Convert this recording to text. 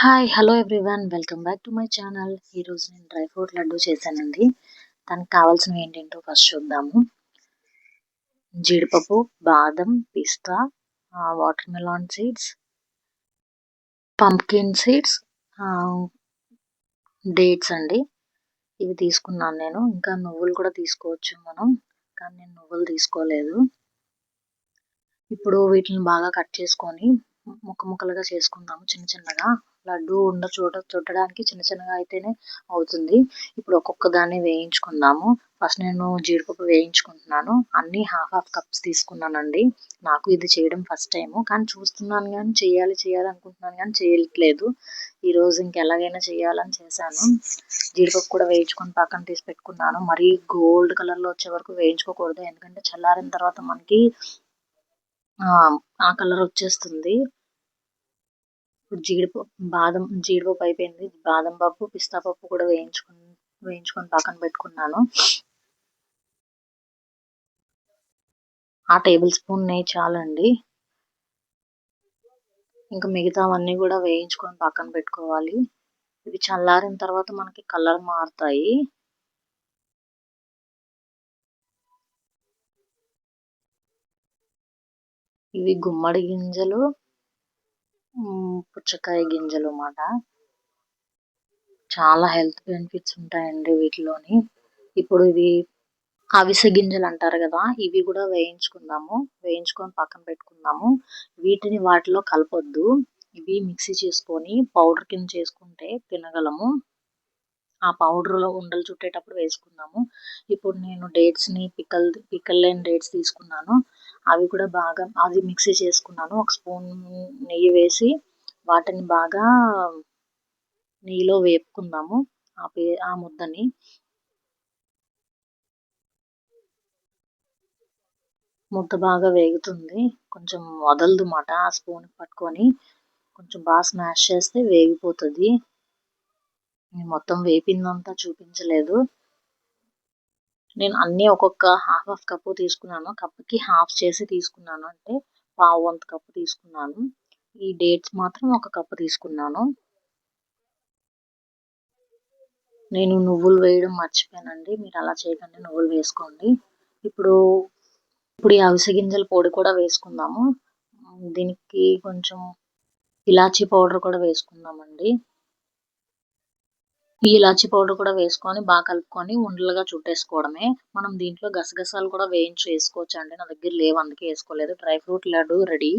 Hi hello everyone welcome back to my channel ఈరోజు నేను dry fruit laddu చేశానండి. దానికి కావాల్సినవి ఏంటంటో ఫస్ట్ చూద్దాము. జీడిపప్పు బాదం పిస్తా watermelon seeds pumpkin seeds dates అండి. ఇవి తీసుకున్నాను నేను. ఇంకా నువ్వులు కూడా తీసుకోవచ్చు మనం కానీ నేను నువ్వులు తీసుకోలేదు. ఇప్పుడు వీటిని బాగా కట్ చేసుకొని ముక్క ముక్కలుగా చేసుకుందాము చిన్న చిన్నగా. లడ్డు ఉండ చూడ చుట్టడానికి చిన్న చిన్నగా అయితేనే అవుతుంది. ఇప్పుడు ఒక్కొక్క దాన్ని వేయించుకుందాము. ఫస్ట్ నేను జీడిపప్పు వేయించుకుంటున్నాను. అన్ని హాఫ్ హాఫ్ కప్స్ తీసుకున్నానండి. నాకు ఇది చేయడం ఫస్ట్ టైం కానీ చూస్తున్నాను కానీ చేయాలి చేయాలి అనుకుంటున్నాను కానీ చేయట్లేదు. ఈరోజు ఇంకెలాగైనా చేయాలని చేశాను. జీడిపప్పు కూడా వేయించుకొని పక్కన తీసి పెట్టుకున్నాను. మరీ గోల్డ్ కలర్లో వచ్చే వరకు వేయించుకోకూడదు. ఎందుకంటే చల్లారిన తర్వాత మనకి ఆ కలర్ వచ్చేస్తుంది. ఇప్పుడు జీడిపప్పు బాదం జీడిపప్పు అయిపోయింది. బాదం పప్పు పిస్తా పప్పు కూడా వేయించుకుని వేయించుకొని పక్కన పెట్టుకున్నాను. ఆ టేబుల్ స్పూన్ నెయ్యి చాలండి. ఇంకా మిగతావన్నీ కూడా వేయించుకొని పక్కన పెట్టుకోవాలి. ఇవి చల్లారిన తర్వాత మనకి కలర్ మారుతాయి. ఇవి గుమ్మడి గింజలు పుచ్చకాయ గింజలు అన్నమాట. చాలా హెల్త్ బెనిఫిట్స్ ఉంటాయండి వీటిలోని. ఇప్పుడు ఇవి అవిసె గింజలు అంటారు కదా ఇవి కూడా వేయించుకుందాము. వేయించుకొని పక్కన పెట్టుకుందాము. వీటిని వాటిలో కలపొద్దు. ఇవి మిక్సీ చేసుకొని పౌడర్ కింద చేసుకుంటే తినగలము. ఆ పౌడర్లో ఉండలు చుట్టేటప్పుడు వేసుకుందాము. ఇప్పుడు నేను డేట్స్ని పిక్కల్ పిక్కల్ లేని డేట్స్ తీసుకున్నాను. అవి కూడా బాగా అది మిక్సీ చేసుకున్నాను. ఒక స్పూన్ నెయ్యి వేసి వాటిని బాగా నెయ్యిలో వేపుకుందాము. ఆ పే ఆ ముద్దని. ముద్ద బాగా వేగుతుంది. కొంచెం వదలదు మాట ఆ స్పూన్ పట్టుకొని. కొంచెం బాగా స్మాష్ చేస్తే వేగిపోతుంది. మొత్తం వేపిందంతా చూపించలేదు. నేను అన్ని ఒక్కొక్క హాఫ్ హాఫ్ కప్పు తీసుకున్నాను. కప్పుకి హాఫ్ చేసి తీసుకున్నాను. అంటే పావు వంత కప్పు తీసుకున్నాను. ఈ డేట్స్ మాత్రం ఒక కప్పు తీసుకున్నాను. నేను నువ్వులు వేయడం మర్చిపోయానండి. మీరు అలా చేయకండి నువ్వులు వేసుకోండి. ఇప్పుడు ఇప్పుడు ఈ అవిసె గింజల పొడి కూడా వేసుకుందాము. దీనికి కొంచెం ఇలాచీ పౌడర్ కూడా వేసుకుందామండి. ఈ ఇలాచి పౌడర్ కూడా వేసుకొని బాగా కలుపుకొని ఉండలుగా చుట్టేసుకోవడమే. మనం దీంట్లో గసగసాలు కూడా వేయించి వేసుకోవచ్చు అండి నా దగ్గర లేవు అందుకే వేసుకోలేదు. Dry fruit laddu ready.